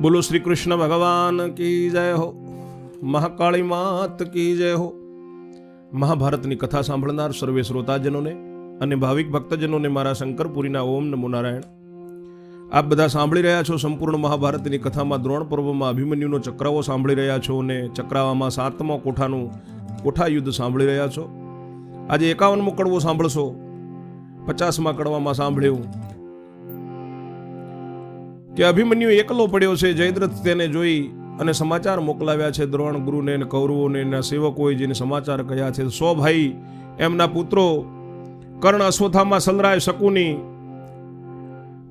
બોલો શ્રી કૃષ્ણ ભગવાન કી જય હો? મહાકાળી માત કી જય હો? મહાભારતની કથા સાંભળનાર સર્વે શ્રોતાજનોને અને ભાવિક ભક્તજનોને મારા શંકરપુરીના ઓમ નમો નારાયણ. આપ બધા સાંભળી રહ્યા છો સંપૂર્ણ મહાભારતની કથામાં દ્રોણ પર્વમાં અભિમન્યુનો ચક્રાવો સાંભળી રહ્યા છો અને ચક્રાવામાં સાતમા કોઠાનું કોઠા યુદ્ધ સાંભળી રહ્યા છો. આજે એકાવનમો કડવો સાંભળશો. પચાસમાં કડવામાં સાંભળ્યું. કે અભિમન્યુ એકલો પડ્યો છે, જયદ્રથ તેને જોઈ અને સમાચાર મોકલાવ્યા છે. દ્રોણ ગુરુને અને કૌરવોને એના સેવકોએ જેને સમાચાર કહ્યા છે, સો ભાઈ, એમના પુત્રો કર્ણ અશ્વથામાં સલરાય, શકુની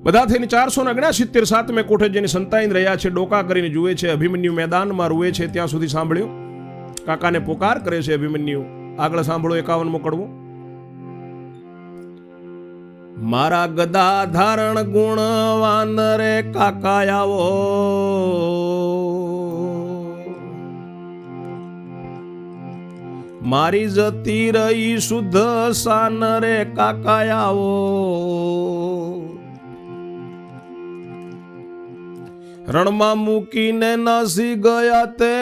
બધા થઈને ચારસો ને અગ્યાસિત્તેર સાતમે કોઠે જેને સંતાઈને રહ્યા છે, ડોકા કરીને જુએ છે. અભિમન્યુ મેદાનમાં રૂએ છે. ત્યાં સુધી સાંભળ્યું? કાકાને પોકાર કરે છે અભિમન્યુ. આગળ સાંભળો, એકાવન મોકળવું. મારા ગદા ધારણ ગુણવાન રે કાકા આવો મારી જતી રહી શુદ્ધ સાન રે કાકા આવો રણમાં મૂકીને નાસી ગયા તે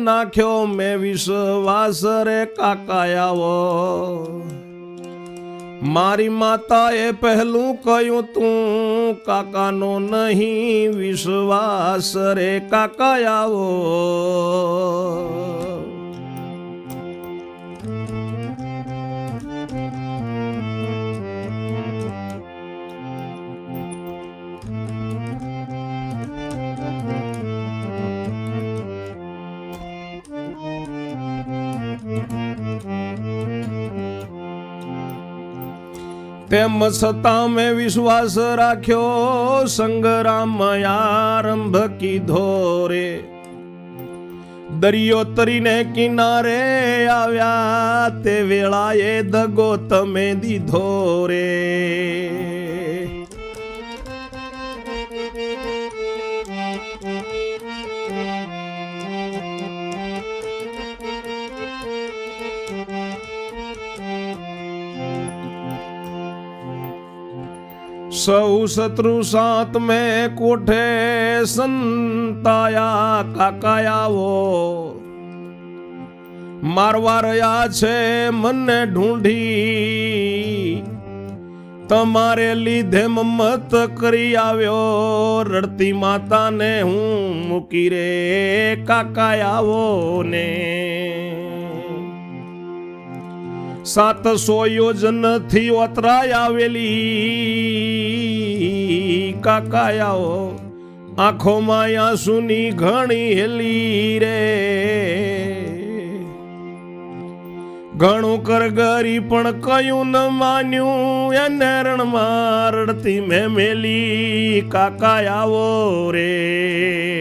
નાખ્યો મેં વિશ્વાસ રે કાકા આવો મારી માતાએ પહેલું કહ્યું તું કાકાનો નહીં વિશ્વાસ રે કાકા આવો. તેમ છતાં મેં વિશ્વાસ રાખ્યો સંગ્રામ આરંભ કીધો રે. દરિયો તરીને કિનારે આવ્યા, તે વેળાએ દગો તમે દીધો રે. સૌ શત્રુ સાત મેં કોઠે સંતાયા કાકાયાવો. મારવા રહ્યા છે મને ઢૂંઢી. તમારે લીધે મમત કરી આવ્યો. રડતી માતાને હું મૂકી રે કાકાયાવો ને સાતસો યોજનથી ઓતરાય આવેલી. કાકાયાઓ આંખોમાં આંસુની ઘણી હેલી રે. ઘણું કરગરી પણ કયું ન માન્યું, એને રણમાં રડતી મેં મેલી. કાકાયાઓ રે.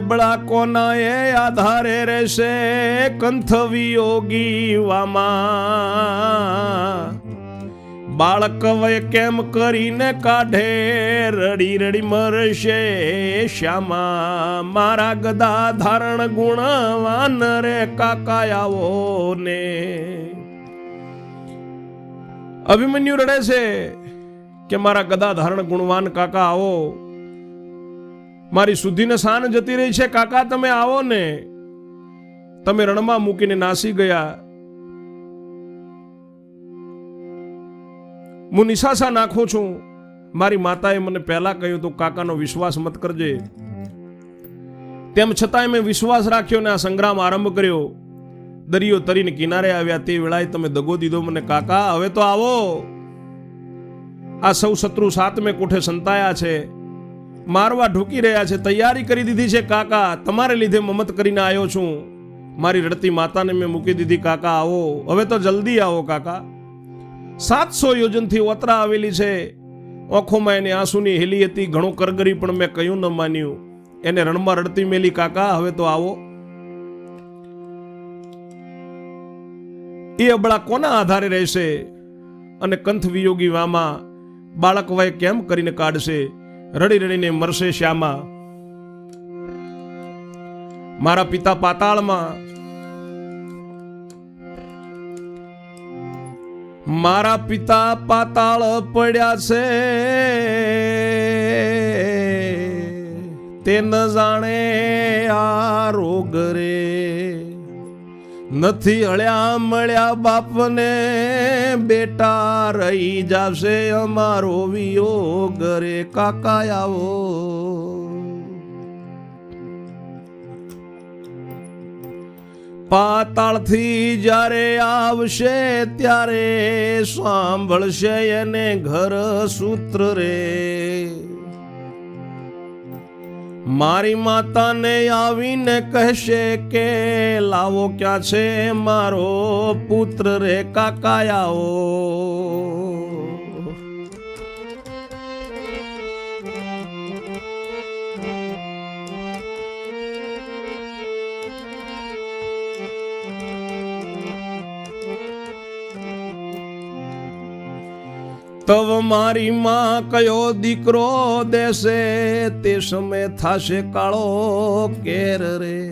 તે અબળા કોના એ આધારે રહેશે કંથ વિયોગી બાળક વય કેમ કરીને કાઢે? રડી રડી મરશે શ્યામા. મારા ગદા ધારણ ગુણવાન રે કાકા આવો ને અભિમન્યુ રડે છે કે મારા ગદા ધારણ ગુણવાન કાકા આવો મારી શુદ્ધિને શાન જતી રહી છે. કાકા, તમે આવો ને. તમે રણમાં મૂકીને નાસી ગયા. હું નિશાસા નાખું છું. મારી માતાએ મને પહેલા કહ્યું તું કાકાનો વિશ્વાસ મત કરજે. તેમ છતાંય મેં વિશ્વાસ રાખ્યો ને આ સંગ્રામ આરંભ કર્યો. દરિયો તરીને કિનારે આવ્યા તે વેળાએ તમે દગો દીધો મને. કાકા, હવે તો આવો. આ સૌ શત્રુ સાતમે કોઠે સંતાયા છે. મારવા ઢૂકી રહ્યા છે, તૈયારી કરી દીધી છે, કાકા. તમારે લીધે મમત કરીને આવ્યો છું. મારી રડતી માતાને મેં મૂકી દીધી, કાકા, આવો. હવે તો જલ્દી આવો, કાકા. સાતસો યોજનથી ઓતરા આવેલી છે. ઓખોમાં એને આંસુની હેલી હતી, ઘણું કરગરી પણ મેં કયું ન માન્યું. એને રણમાં રડતી મેલી, કાકા, હવે તો આવો. એ અબળા કોના આધારે રહેશે? અને કંથ વિયોગી વામાં બાળક વય કેમ કરીને કાઢશે? રડી રડીને મરશે શ્યામા. મારા પિતા પાતાળમાં મારા પિતા પાતાળ પડ્યા છે. તે ન જાણે આ રોગ રે. નથી હળ્યા મળ્યા બાપને બેટા રહી જાશે અમારો વિયોગ રે કાકા આવો. પાતાળથી જ્યારે આવશે ત્યારે સાંભળશે એને ઘર સૂત્ર રે. મારી માતાને આવીને કહેશે કે લાવો ક્યાં છે મારો પુત્ર રે કાકા તવ મારી માં કયો દીકરો દેશે તે સમય થાશે કાળો કેર રે.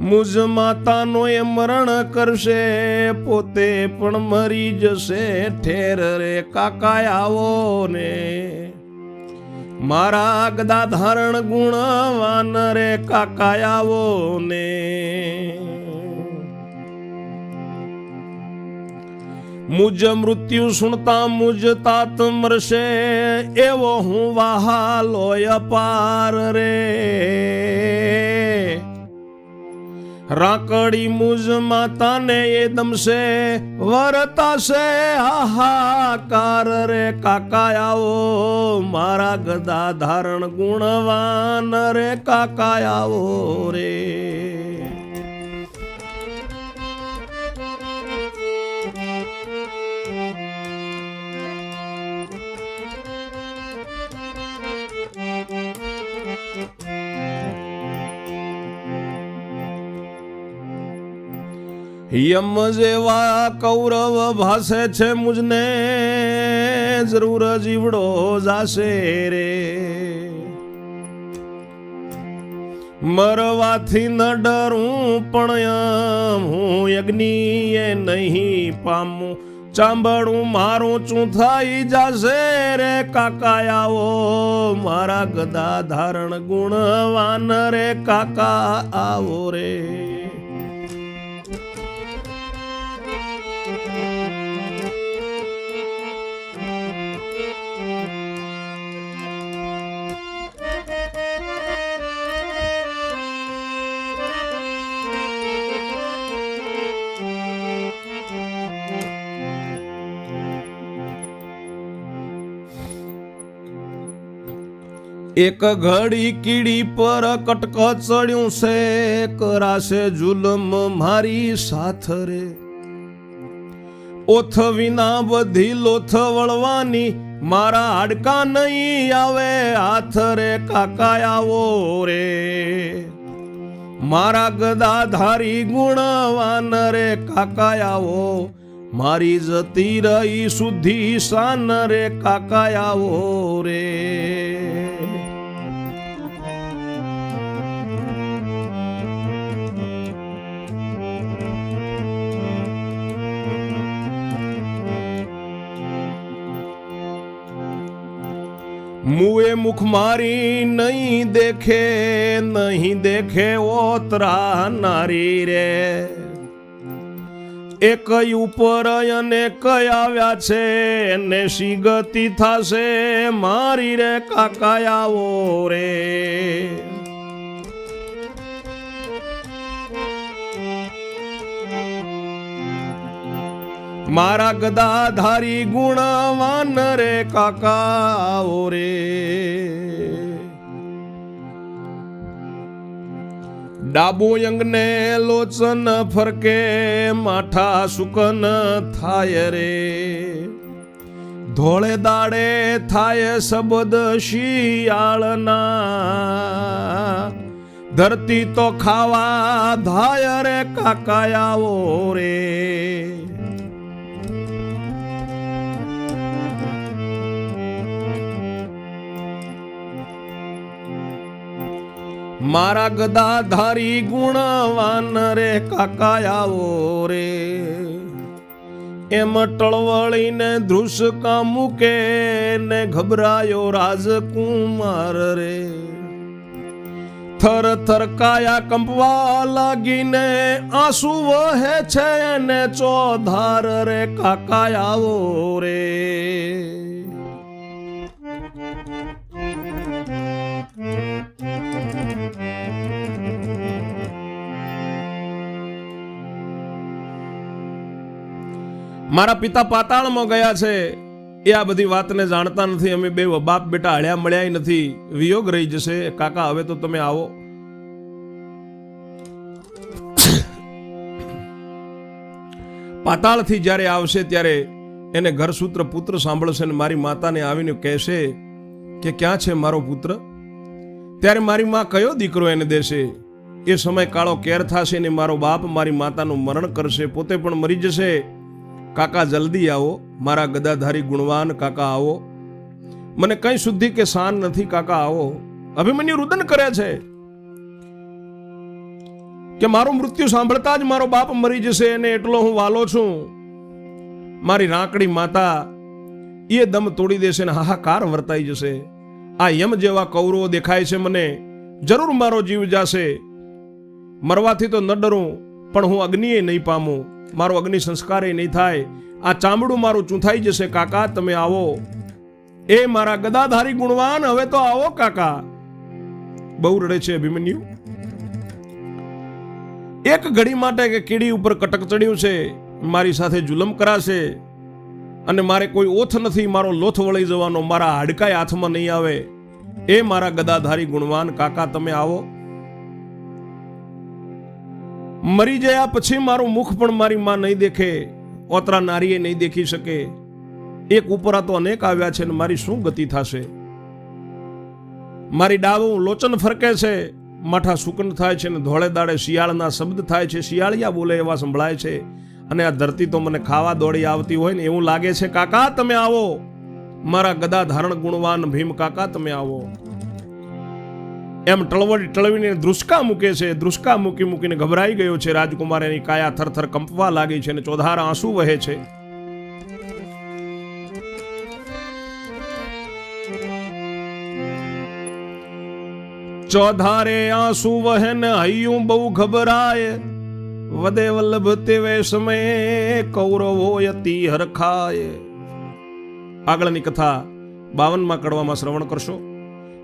મુજ માતાનો એ મરણ કરશે, પોતે પણ મરી જશે, ઠેર રે કાકા આવો ને. મારા ગદા ધારણ ગુણવાન રે કાકા આવો ને. મુજ મૃત્યુ સુણતા મુજ તાત મરશે, એવો હું વાહાલો પાર રે. રાકડી મુજ માતાને એ દમશે, વરતાશે, હાહાકાર રે. કાકા આવો, મારા ગદા ધારણ ગુણવાન રે. કાકા આવો રે. યમ જેવા કૌરવ ભાસે છે મુજને, જરૂર જીવડો જાશે રે. મરવાથી ન ડરું પણ હું યજ્ઞીએ નહીં પામું. ચાંબડું મારું ચું થઈ જાશે રે કાકા આવો મારા ગદા ધારણ ગુણવાન રે, કાકા આવો રે. એક ઘડી કીડી પર કટક ચડ્યું છે કરાશે જુલમ મારી સાથ રે. ઓથ વિના બધી લોથ વળવાની મારા હાડકા નહીં આવે, હાથ રે કાકા આવો રે. મારા ગદાધારી ગુણવાન રે કાકા આવો, મારી જતી રહી સુધી શાન રે કાકા આવો રે. મુએ મુખ મારી નહીં દેખે નહીં દેખે ઓતરા નારી રે. એ કઈ ઉપર અને કઈ આવ્યા છે એને શી ગતિ થાશે મારી રે કાકા આવો રે. મારા ગદાધારી ગુણવાન રે કાકા ઓ રે ડાબુ અંગને લોચન ફરકે માઠા સુકન થાય રે ધોળે દાડે થાય શબ્દ શિયાળના ધરતી તો ખાવા ધાય રે કાકા આવો રે મારા ગદાધારી ગુણવાન રે કાકા આવો રે. એમ ટળવળીને ધ્રુસકા મૂકે ને ગભરાયો રાજકુમાર રે. થર થર કાયા કંપવા લાગીને આંસુ વહે છે ને ચોધાર રે કાકા આવો રે. મારા પિતા પાતાળમાં ગયા છે. એ આ બધી વાતને જાણતા નથી. અમે બે બાપ બેટા હળ્યા મળ્યા નથી. વિયોગ રહી જશે. કાકા, હવે તો તમે આવો. પાતાળથી જ્યારે આવશે ત્યારે એને ઘરસૂત્ર પુત્ર સાંભળશે અને મારી માતાને આવીને કહેશે કે, ક્યાં છે મારો પુત્ર? ત્યારે મારી માં કયો દીકરો એને દેશે? એ સમય કાળો કેર થશે ને મારો બાપ મારી માતાનું મરણ કરશે. પોતે પણ મરી જશે. કાકા જલ્દી આવો, મારા ગદાધારી ગુણવાન કાકા આવો. મને કઈ શુદ્ધિ કે શાન નથી કાકા આવો. અભિમન્યુ રુદન કરે છે કે મારું મૃત્યુ સાંભળતા જ મારો બાપ મરી જશે અને એટલો હું વાલો છું. મારી રાંકડી માતા એ દમ તોડી દેશે ને હાહાકાર વર્તાઈ જશે. આ યમ જેવા કૌરવો દેખાય છે મને. જરૂર મારો જીવ જાશે. મરવાથી તો ન ડરું, પણ હું અગ્નિએ નહીં પામું. મારો અગ્નિ સંસ્કાર નહીં થાય. આ ચામડું મારું ચૂંથાઈ જશે, કાકા. તમે આવો. એ મારા ગદાધારી ગુણવાન, હવે તો આવો, કાકા. બહુ રડે છે અભિમન્યુ. એક ઘડી માટે કે કીડી ઉપર કટક ચડ્યું છે. મારી સાથે જુલમ કરાશે. અને મારે કોઈ ઓથ નથી, મારો લોથ વળી જવાનો. મારા હાડકાય હાથમાં નહીં આવે. એ મારા ગદાધારી ગુણવાન, કાકા, તમે આવો. મરી ગયા પછી મારું મુખ પણ મારી માં નહીં દેખે, ઓતરા નારીએ નહીં દેખી શકે. એક ઉપરા તો અનેક આવ્યા છે ને મારી શું ગતિ થશે? મારી ડાવું લોચન ફરકે છે માઠા સુકન થાય છે ને ધોળે દાડે શિયાળના શબ્દ થાય છે, શિયાળિયા બોલે એવા સંભળાય છે. અને આ ધરતી તો મને ખાવા દોડી આવતી હોય ને એવું લાગે છે, કાકા, તમે આવો. મારા ગદા ધારણ ગુણવાન ભીમ કાકા, તમે આવો. એમ ટળવળ ટળવીને દૃષ્કા મૂકે છે. દૃષ્કા મૂકી મૂકીને ગભરાઈ ગયો છે. રાજકુમાર એની કાયા થરથર કંપવા લાગી છે અને ચોધાર આંસુ વહે છે. ચોધારે આંસુ વહે ને હૈયું બહુ ગભરાય. વદે વલ્લભ તેવે સમયે કૌરવો યતિ હરખાય. આગળની કથા બાવનમાં કડવામાં શ્રવણ કરશો.